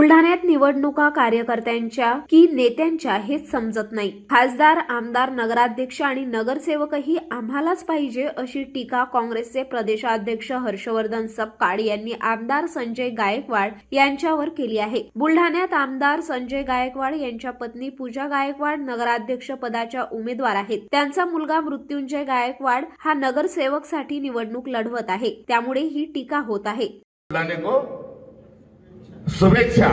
बुलढाण्यात निवडणुका कार्यकर्त्यांच्या की नेत्यांच्या हेच समजत नाही. खासदार आमदार नगराध्यक्ष आणि नगरसेवकही आम्हालाच पाहिजे अशी टीका काँग्रेसचे प्रदेशाध्यक्ष हर्षवर्धन सपकाळ यांनी आमदार संजय गायकवाड यांच्यावर केली आहे. बुलढाण्यात आमदार संजय गायकवाड यांच्या पत्नी पूजा गायकवाड नगराध्यक्ष पदाच्या उमेदवार आहेत. त्यांचा मुलगा मृत्युंजय गायकवाड हा नगरसेवकसाठी निवडणूक लढवत आहे. त्यामुळे ही टीका होत आहे. शुभेच्छा।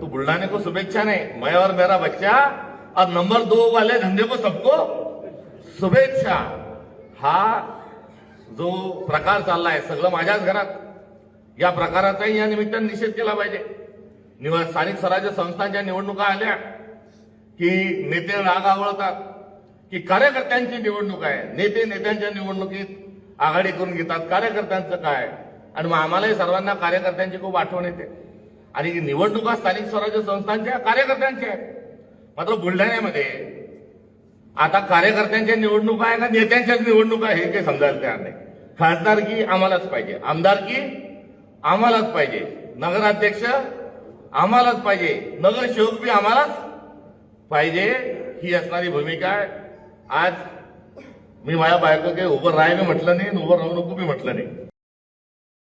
तो बुलढाने को शुभेच्छा नहीं मैं और मेरा बच्चा और नंबर दो वाले धंधे को सबको शुभेच्छा। हा जो प्रकार चाललाय सगळं माझ्याच घरात। या प्रकाराचाही या निमित्तानं निषेध केला पाहिजे. निवड स्थानिक स्वराज्य संस्थांच्या निवडणुका आल्या की नेते राग आवळतात की कार्यकर्त्यांची निवडणूक आहे. नेते नेत्यांच्या निवडणुकीत आघाडी करून घेतात. कार्यकर्त्यांचं काय? आणि मग आम्हालाही सर्वांना कार्यकर्त्यांची खूप आठवण येते. आणि निवडणुका स्थानिक स्वराज्य संस्थांच्या कार्यकर्त्यांच्या आहेत मात्र बुलढाण्यामध्ये आता कार्यकर्त्यांच्या निवडणुका आहे का नेत्यांच्याच निवडणुका आहे हे काही समजायला तयार नाही. खासदारकी आम्हालाच पाहिजे आमदारकी आम्हालाच पाहिजे नगराध्यक्ष आम्हालाच पाहिजे नगरसेवक बी आम्हालाच पाहिजे ही असणारी भूमिका आहे. आज मी माझ्या बायको काही उभं राहाय मी म्हटलं नाही उभं राहू नको मी म्हटलं नाही.